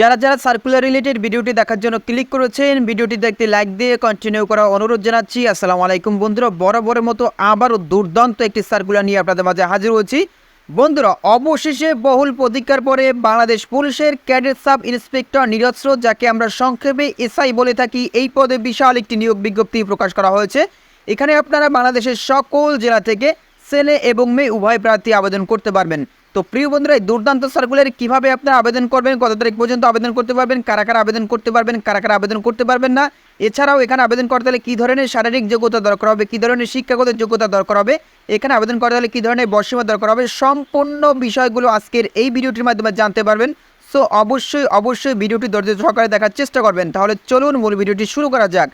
যারা যারা circular related ভিডিওটি দেখার জন্য ক্লিক করেছেন, ভিডিওটি দেখতে লাইক দিয়ে কন্টিনিউ করার অনুরোধ জানাচ্ছি। আসসালামু আলাইকুম বন্ধুরা, বরাবরের মতো আবারও দুর্দান্ত একটি সার্কুলার নিয়ে আপনাদের মাঝে হাজির হয়েছি। বন্ধুরা, অবশেষে বহুল প্রতীক্ষার পরে বাংলাদেশ পুলিশের ক্যাডেট সাব ইন্সপেক্টর নিরস্ত্র যাকে আমরা সংক্ষেপে এসআই বলে থাকি, এই পদে বিশাল একটি নিয়োগ বিজ্ঞপ্তি প্রকাশ করা হয়েছে। এখানে আপনারা বাংলাদেশের সকল জেলা থেকে ছেলে এবং মেয়ে উভয় প্রার্থী আবেদন করতে পারবেন। তো প্রিয় বন্ধুরা, এই দুর্দান্ত সার্কুলারে কীভাবে আপনারা আবেদন করবেন, কত তারিখ পর্যন্ত আবেদন করতে পারবেন, কারা কারা আবেদন করতে পারবেন, কারা কারা আবেদন করতে পারবেন না, এছাড়াও এখানে আবেদন করতে হলে কী ধরনের শারীরিক যোগ্যতা দরকার হবে, কী ধরনের শিক্ষাগত যোগ্যতা দরকার হবে, এখানে আবেদন করতে হলে কী ধরনের বর্ষীমা দরকার হবে, সম্পূর্ণ বিষয়গুলো আজকের এই ভিডিওটির মাধ্যমে জানতে পারবেন। সো অবশ্যই অবশ্যই ভিডিওটি ধৈর্য সহকারে দেখার চেষ্টা করবেন। তাহলে চলুন মূল ভিডিওটি শুরু করা যাক।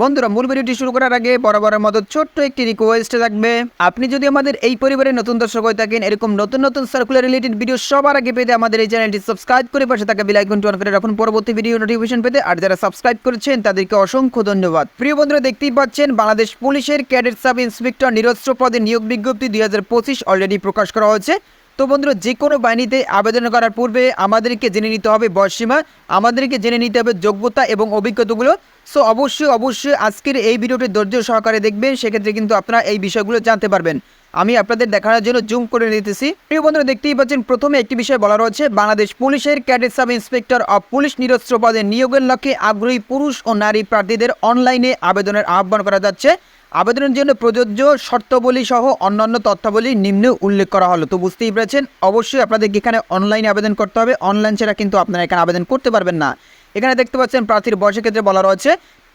বন্ধুরা, মূল ভিডিওটি শুরু করার আগে বরাবরের মতো ছোট্ট একটি রিকোয়েস্ট থাকবে। আপনি যদি আমাদের এই পরিবারের নতুন দর্শক হয়ে থাকেন, এরকম নতুন নতুন সার্কুলার রিলেটেড ভিডিও সবার আগে পেতে আমাদের এই চ্যানেলটি সাবস্ক্রাইব করে পাশে থাকা বেল আইকনটি অন করে রাখুন। পরবর্তী ভিডিও নোটিফিকেশন পেতে আর যারা সাবস্ক্রাইব করেছেন, তাদেরকে অসংখ্য ধন্যবাদ। প্রিয় বন্ধুরা, দেখতেই পাচ্ছেন, বাংলাদেশ পুলিশের ক্যাডেট সাব ইন্সপেক্টর নিরস্ত্র পদে নিয়োগ বিজ্ঞপ্তি দুই হাজার পঁচিশ অলরেডি প্রকাশ করা হয়েছে। তো বন্ধুরা যে কোনো বাহিনীতে আবেদন করার পূর্বে আমাদেরকে জেনে নিতে হবে বয়সীমা আমাদেরকে জেনে নিতে হবে যোগ্যতা এবং অভিজ্ঞতাগুলো। সো অবশ্যই অবশ্যই আজকের এই ভিডিওটি ধৈর্য সহকারে দেখবেন, সেক্ষেত্রে কিন্তু আপনারা এই বিষয়গুলো জানতে পারবেন। আমি আপনাদের দেখানোর জন্য জুম করে নিতেছি। প্রিয় বন্ধুরা, দেখতেই পাচ্ছেন, প্রথমে একটি বিষয় বলা রয়েছে, বাংলাদেশ পুলিশের cadet sub inspector of police নিরস্ত্র পদে নিয়োগের লক্ষ্যে আগ্রহী পুরুষ ও নারী প্রার্থীদের অনলাইনে আবেদনের আহ্বান করা যাচ্ছে। আবেদনের জন্য প্রযোজ্য শর্তাবলী সহ অন্যান্য তথ্যাবলী নিম্নে উল্লেখ করা হলো। তো বুঝতেই পেরেছেন, অবশ্যই আপনাদেরকে এখানে অনলাইনে আবেদন করতে হবে। অনলাইন ছাড়া কিন্তু আপনারা এখানে আবেদন করতে পারবেন না। এখানে দেখতে পাচ্ছেন, প্রার্থীর বয়সের ক্ষেত্রে বলা রয়েছে।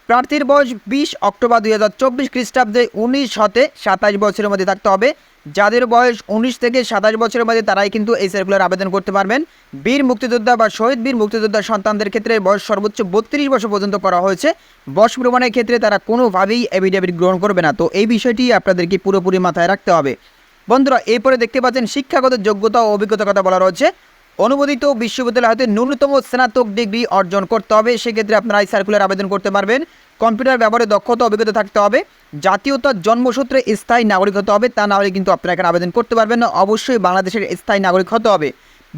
প্রার্থীর বয়স বিশ অক্টোবর দুই হাজার চব্বিশ খ্রিস্টাব্দে উনিশ হতে সাতাশ বছরের মধ্যে থাকতে হবে। যাদের বয়স উনিশ থেকে সাতাশ বছরের মধ্যে তারাই কিন্তু এই সার্কুলার আবেদন করতে পারবেন। বীর মুক্তিযোদ্ধা বা শহীদ বীর মুক্তিযোদ্ধার সন্তানদের ক্ষেত্রে বয়স সর্বোচ্চ বত্রিশ বছর পর্যন্ত করা হয়েছে। বয়স প্রমাণের ক্ষেত্রে তারা কোনোভাবেই এভিডেভিট গ্রহণ করবে না। তো এই বিষয়টি আপনাদেরকে পুরোপুরি মাথায় রাখতে হবে। বন্ধুরা, এরপরে দেখতে পাচ্ছেন শিক্ষাগত যোগ্যতা ও অভিজ্ঞতার কথা বলা রয়েছে। অনুমোদিত বিশ্ববিদ্যালয় হতে ন্যূনতম স্নাতক ডিগ্রি অর্জন করতে হবে। সেক্ষেত্রে আপনারা এই সার্কুলার আবেদন করতে পারবেন। কম্পিউটার ব্যবহারে দক্ষতা অভিজ্ঞতা থাকতে হবে। জাতীয়তার জন্মসূত্রে স্থায়ী নাগরিক হতে হবে। তা না হলে কিন্তু আপনারা এখানে আবেদন করতে পারবেন না। অবশ্যই বাংলাদেশের স্থায়ী নাগরিক হতে হবে।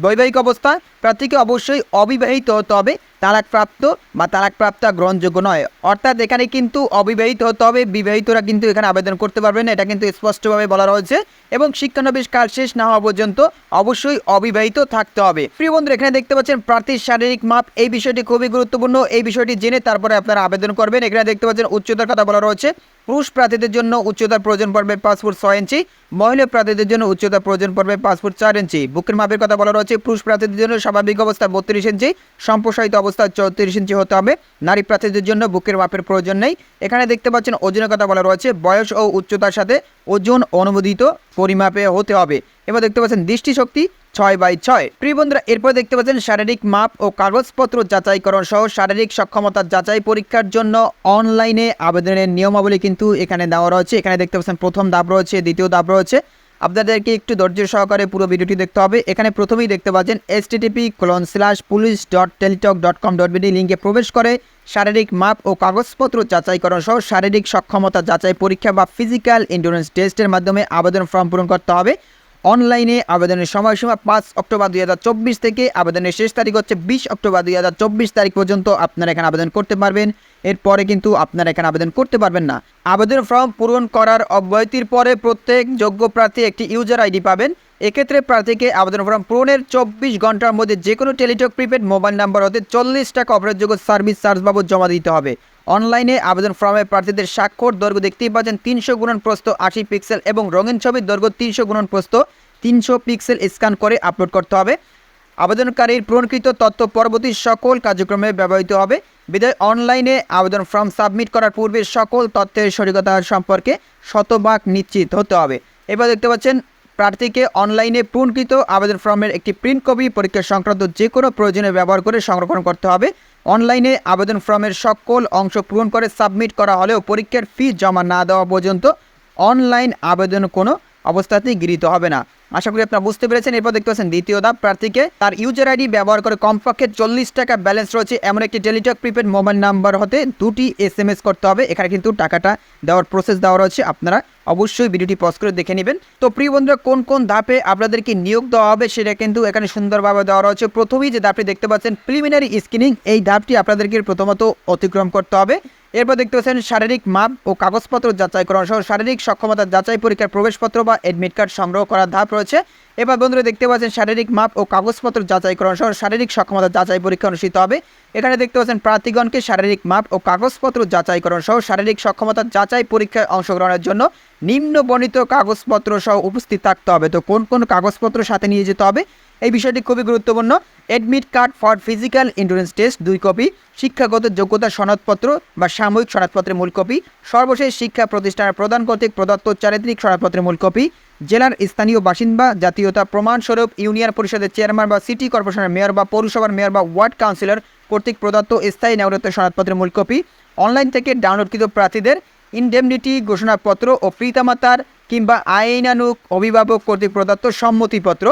বৈবাহিক অবস্থা, প্রার্থীকে অবশ্যই অবিবাহিত হতে হবে, তালাকপ্রাপ্ত বা তালাকপ্রাপ্তা গ্রহণযোগ্য নয়। অর্থাৎ এখানে কিন্তু অবিবাহিত হতে হবে, বিবাহিতরা কিন্তু এখানে আবেদন করতে পারবেন এটা কিন্তু স্পষ্টভাবে বলা রয়েছে এবং শিক্ষানবিশ কাল শেষ না হওয়া পর্যন্ত অবশ্যই অবিবাহিত থাকতে হবে। প্রিয় বন্ধুরা, এখানে দেখতে পাচ্ছেন প্রার্থীর শারীরিক মাপ, এই বিষয়টি খুবই গুরুত্বপূর্ণ, এই বিষয়টি জেনে তারপরে আপনারা আবেদন করবেন। এখানে দেখতে পাচ্ছেন উচ্চতার কথা বলা রয়েছে। পুরুষ প্রার্থীদের জন্য উচ্চতার প্রয়োজন পড়বে পাঁচ ফুট ছয় ইঞ্চি, মহিলা প্রার্থীদের জন্য উচ্চতার প্রয়োজন পড়বে পাঁচ ফুট চার ইঞ্চি। বুকের মাপের কথা বলা রয়েছে, পুরুষ প্রার্থীদের জন্য স্বাভাবিক অবস্থা বত্রিশ ইঞ্চি, সম্প্রসারিত অবস্থা চৌত্রিশ ইঞ্চি হতে হবে। নারী প্রার্থীদের জন্য বুকের মাপের প্রয়োজন নেই। এখানে দেখতে পাচ্ছেন, ওজনের কথা বলা রয়েছে, বয়স ও উচ্চতার সাথে ওজন অনুমোদিত পরিমাপে হতে হবে। এবার দেখতে পাচ্ছেন, দৃষ্টিশক্তি ছয় বাই ছয়। প্রিয় বন্ধুরা, এরপর দেখতে পাচ্ছেন শারীরিক মাপ ও কাগজপত্র যাচাইকরণ সহ শারীরিক সক্ষমতা যাচাই পরীক্ষার জন্য অনলাইনে আবেদনের নিয়মাবলী কিন্তু এখানে দেওয়া রয়েছে। এখানে দেখতে পাচ্ছেন প্রথম ধাপ রয়েছে, দ্বিতীয় ধাপ রয়েছে। আপনাদেরকে একটু ধৈর্য সহকারে পুরো ভিডিওটি দেখতে হবে। এখানে প্রথমেই দেখতে পাচ্ছেন S TTP clone slash police dot Teletalk dot com dot BD লিঙ্কে প্রবেশ করে শারীরিক মাপ ও কাগজপত্র যাচাইকরণ সহ শারীরিক সক্ষমতা যাচাই পরীক্ষা বা ফিজিক্যাল ইন্ডুরেন্স টেস্টের মাধ্যমে আবেদন ফর্ম পূরণ করতে হবে। অনলাইনে আবেদনের সময়সীমা পাঁচ অক্টোবর দুই হাজার চব্বিশ থেকে আবেদনের শেষ তারিখ হচ্ছে বিশ অক্টোবর দুই হাজার চব্বিশ তারিখ পর্যন্ত আপনারা এখানে আবেদন করতে পারবেন। এরপরে কিন্তু আপনারা এখানে আবেদন করতে পারবেন না। আবেদন ফর্ম পূরণ করার অব্যাহতির পরে প্রত্যেক যোগ্য প্রার্থী একটি ইউজার আইডি পাবেন। এক্ষেত্রে প্রার্থীকে আবেদন ফর্ম পূরণের চব্বিশ ঘণ্টার মধ্যে যে কোনো টেলিটক প্রিপেড মোবাইল নাম্বার হতে চল্লিশ টাকা অপরাধযোগ্য সার্ভিস চার্জ বাবদ জমা দিতে হবে। অনলাইনে আবেদন ফর্মে প্রার্থীদের স্বাক্ষর দৈর্ঘ্য দেখতেই পাচ্ছেন তিনশো গুণন প্রস্ত আশি পিক্সেল এবং রঙিন ছবির দৈর্ঘ্য তিনশো গুণন প্রস্ত তিনশো পিক্সেল স্ক্যান করে আপলোড করতে হবে। আবেদনকারীর পূরণকৃত তথ্য পরবর্তী সকল কার্যক্রমে ব্যবহৃত হবে। বিদায়, অনলাইনে আবেদন ফর্ম সাবমিট করার পূর্বে সকল তথ্যের সঠিকতা সম্পর্কে শতভাগ নিশ্চিত হতে হবে। এবার দেখতে পাচ্ছেন প্রার্থীকে অনলাইনে পূরণকৃত আবেদন ফর্মের একটি প্রিন্ট কপি পরীক্ষা সংক্রান্ত যে কোনো প্রয়োজনে ব্যবহার করে সংরক্ষণ করতে হবে। অনলাইনে আবেদন ফর্মের সকল অংশ পূরণ করে সাবমিট করা হলেও পরীক্ষার ফি জমা না দেওয়া পর্যন্ত অনলাইন আবেদন কোনো অবস্থাতেই গৃহীত হবে না। আশা করি আপনারা বুঝতে পেরেছেন। এরপর দেখতে পাচ্ছেন দ্বিতীয় ধাপ, প্রার্থীকে তার ইউজার আইডি ব্যবহার করে কমপক্ষে চল্লিশ টাকা ব্যালেন্স রয়েছে। এমন একটি টেলিটক প্রিপেড মোবাইল নাম্বার হতে দুটি এস এম এস করতে হবে। এখানে কিন্তু টাকাটা দেওয়ার প্রসেস দেওয়া রয়েছে। আপনারা অবশ্যই ভিডিওটি পজ করে দেখে নেবেন। তো প্রিয় বন্ধুরা, কোন কোন ধাপে আপনাদেরকে নিয়োগ দেওয়া হবে সেটা কিন্তু এখানে সুন্দরভাবে দেওয়া রয়েছে। প্রথমেই যে ধাপটি দেখতে পাচ্ছেন প্রিলিমিনারি স্ক্রিনিং এই ধাপটি আপনাদেরকে প্রথমত অতিক্রম করতে হবে। এরপর দেখতে পাচ্ছেন শারীরিক মাপ ও কাগজপত্র যাচাই করা সহ শারীরিক সক্ষমতা যাচাই পরীক্ষার প্রবেশপত্র বা অ্যাডমিট কার্ড সংগ্রহ করার ধাপ রয়েছে। এবার বন্ধুরা দেখতে পাচ্ছেন শারীরিক মাপ ও কাগজপত্র যাচাই করা সহ শারীরিক সক্ষমতা যাচাই পরীক্ষা অনুষ্ঠিত হবে। এখানে দেখতে পাচ্ছেন প্রার্থীগণকে শারীরিক মাপ ও কাগজপত্র যাচাই যাচাইকরণ সহ শারীরিক সক্ষমতা যাচাই পরীক্ষায় অংশগ্রহণের জন্য নিম্ন বর্ণিত কাগজপত্র সহ উপস্থিত থাকতে হবে। তো কোন কোন কাগজপত্র সাথে নিয়ে যেতে হবে? এই বিষয়টি খুবই গুরুত্বপূর্ণ। Admit card for physical endurance test দুই কপি। শিক্ষাগত যোগ্যতা সনদপত্র বা সাময়িক সনদপত্রের মূল কপি। সর্বশেষ শিক্ষা প্রতিষ্ঠানের প্রদান কর্তৃক প্রদত্ত চারিত্রিক সনদপত্রের মূল কপি। জেলার স্থানীয় বাসিন্দা, জাতীয়তা প্রমাণস্বরূপ ইউনিয়ন পরিষদের চেয়ারম্যান বা সিটি কর্পোরেশনের মেয়র বা পৌরসভার মেয়র বা ওয়ার্ড কাউন্সিলর কর্তৃক প্রদত্ত স্থায়ী নাগরিকত্ব সনদপত্রের মূল কপি। অনলাইন থেকে ডাউনলোডকৃত প্রার্থীদের ইনডেমনিটি ঘোষণাপত্র ও পিতামাতার কিংবা আইনানুক অভিভাবক কর্তৃক প্রদত্ত সম্মতিপত্র।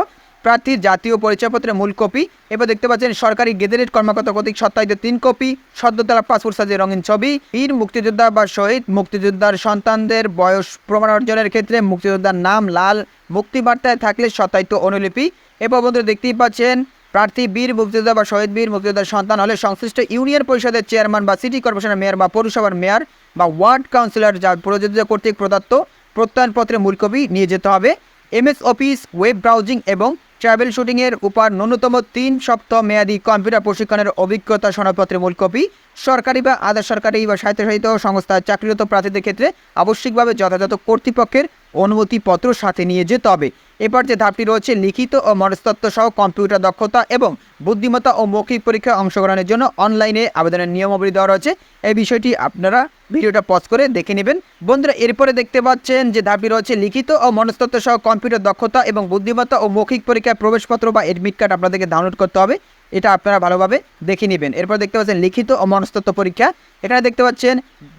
প্রার্থীর জাতীয় পরিচয়পত্রের মূল কপি। এবার দেখতে পাচ্ছেন সরকারি গেজেটেড কর্মকর্তা কর্তৃক সত্যায়িত তিন কপি, সদ্যতলা পাসপোর্ট সাইজের রঙিন ছবি বীর মুক্তিযোদ্ধা বা শহীদ মুক্তিযোদ্ধার সন্তানদের বয়স প্রমাণ অর্জনের ক্ষেত্রে মুক্তিযোদ্ধার নাম লাল, মুক্তিবার্তায় থাকলে সত্যায়িত অনুলিপি। এবার বন্ধুরা দেখতেই পাচ্ছেন, প্রার্থী বীর মুক্তিযোদ্ধা বা শহীদ বীর মুক্তিযোদ্ধার সন্তান হলে সংশ্লিষ্ট ইউনিয়ন পরিষদের চেয়ারম্যান বা সিটি কর্পোরেশনের মেয়র বা পৌরসভার মেয়র বা ওয়ার্ড কাউন্সিলর যা প্রযোজ্য কর্তৃক প্রদত্ত প্রত্যয়নপত্রের মূল কপি নিয়ে যেতে হবে। এমএস অফিস, ওয়েব ব্রাউজিং এবং ট্রাভেল শুটিংয়ের উপর ন্যূনতম তিন সপ্তাহ মেয়াদি কম্পিউটার প্রশিক্ষণের অভিজ্ঞতা সনদপত্রের মূল কপি, সরকারি বা আধা সরকারি বা স্বায়ত্তশাসিত সংস্থার চাকরিরত প্রার্থীদের ক্ষেত্রে আবশ্যিকভাবে যথাযথ কর্তৃপক্ষের অনুমতিপত্র সাথে নিয়ে যেতে হবে। এবার যে ধাপটি রয়েছে, লিখিত ও মনস্তত্ত্ব সহ কম্পিউটার দক্ষতা এবং বুদ্ধিমত্তা ও মৌখিক পরীক্ষায় অংশগ্রহণের জন্য অনলাইনে আবেদনের নিয়মাবলী দেওয়া রয়েছে। এই বিষয়টি আপনারা ভিডিওটা পজ করে দেখে নেবেন। বন্ধুরা, এরপরে দেখতে পাচ্ছেন যে ধাপটি রয়েছে, লিখিত ও মনস্তত্ত্ব সহ কম্পিউটার দক্ষতা এবং বুদ্ধিমত্তা ও মৌখিক পরীক্ষায় প্রবেশপত্র বা এডমিট কার্ড আপনাদেরকে ডাউনলোড করতে হবে। এটা আপনারা ভালোভাবে দেখে নেবেন। এরপর দেখতে পাচ্ছেন লিখিত ও মনস্তত্ত্ব পরীক্ষা। এখানে দেখতে পাচ্ছেন,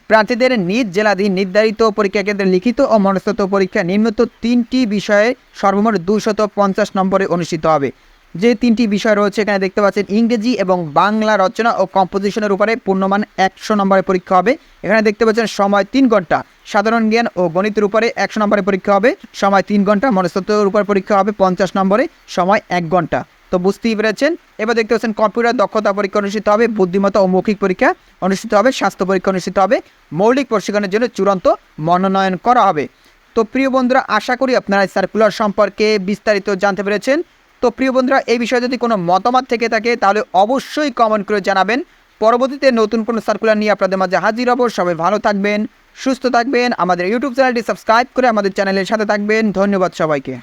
প্রার্থীদের নিজ, জেলাধীন, নির্ধারিত পরীক্ষা কেন্দ্রে লিখিত ও মনস্তত্ত্ব পরীক্ষা নিম্নত তিনটি বিষয়ে সর্বমোট দুশত পঞ্চাশ নম্বরে অনুষ্ঠিত হবে। যে তিনটি বিষয় রয়েছে, এখানে দেখতে পাচ্ছেন ইংরেজি এবং বাংলা রচনা ও কম্পোজিশনের উপরে পূর্ণমান একশো নম্বরের পরীক্ষা হবে। এখানে দেখতে পাচ্ছেন, সময় তিন ঘণ্টা। সাধারণ জ্ঞান ও গণিতের উপরে একশো নম্বরের পরীক্ষা হবে। সময় তিন ঘণ্টা, মনস্তত্ত্বের উপর পরীক্ষা হবে পঞ্চাশ নম্বরে। সময় এক ঘণ্টা। তো বুঝতেই পেরেছেন। এবার দেখতে পাচ্ছেন কম্পিউটার দক্ষতা পরীক্ষা অনুষ্ঠিত হবে, বুদ্ধিমত্তা ও মৌখিক পরীক্ষা অনুষ্ঠিত হবে, স্বাস্থ্য পরীক্ষা অনুষ্ঠিত হবে, মৌলিক প্রশিক্ষণের জন্য চূড়ান্ত মনোনয়ন করা হবে। তো প্রিয় বন্ধুরা, আশা করি আপনারা সার্কুলার সম্পর্কে বিস্তারিত জানতে পেরেছেন। তো প্রিয় বন্ধুরা, এই বিষয়ে যদি কোনো মতামত থেকে থাকে, তাহলে অবশ্যই কমেন্ট করে জানাবেন। পরবর্তীতে নতুন কোনো সার্কুলার নিয়ে আপনাদের মাঝে হাজির হব। সবাই ভালো থাকবেন, সুস্থ থাকবেন। আমাদের ইউটিউব চ্যানেলটি সাবস্ক্রাইব করে আমাদের চ্যানেলের সাথে থাকবেন। ধন্যবাদ সবাইকে।